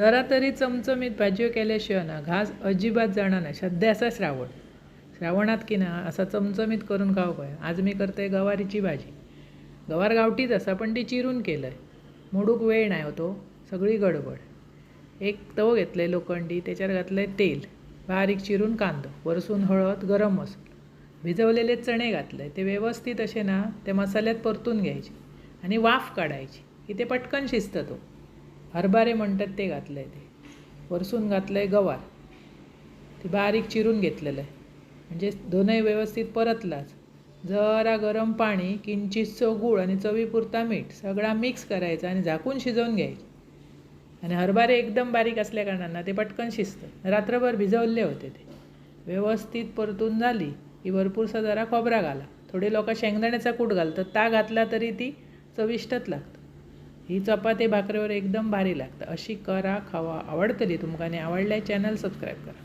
जरा तरी चमचमीत भाजयो केल्याशिवाय ना घास अजिबात जाणार नाही. सध्या असा श्रावण. श्रावणात की ना असा चमचमीत करून खाऊ काय? आज मी करते गवारीची भाजी. गवार गावठीच असा पण ती चिरून केलं आहे मोडूक वेळ नाही होतो सगळी गडबड. एक तवो घेतलं आहे लोखंडी त्याच्यावर घातलं आहे तेल. बारीक चिरून कांदो. वरसून हळद गरम मसाला. भिजवलेले चणे घातले ते व्यवस्थित असे ना ते मसाल्यात परतून घ्यायचे. आणि वाफ काढायची. की ते पटकन शिजतं तो. हरभरे म्हणतात ते घातलं आहे ते. वरसून घातलं आहे गवार. ते बारीक चिरून घेतलेलं आहे. म्हणजे दोनही व्यवस्थित परतलाच. जरा गरम पाणी किंचितसो गूळ आणि चवीपुरता मीठ सगळा मिक्स करायचा आणि झाकून शिजवून घ्यायचे. आणि हरभरे एकदम बारीक असल्या कारणानं ते पटकन शिजतं. रात्रभर भिजवले होते ते. व्यवस्थित परतून झाली की भरपूरसा जरा खोबरा घाला. थोडे लोक शेंगदाण्याचा कूट घालतात. ता घातला तरी ती चविष्टच लागतं. ही चपाती भाकरीवर एकदम भारी लागतं. अशी करा खावा आवडतली तुमका आणि आवडल्या चॅनल सबस्क्राईब करा.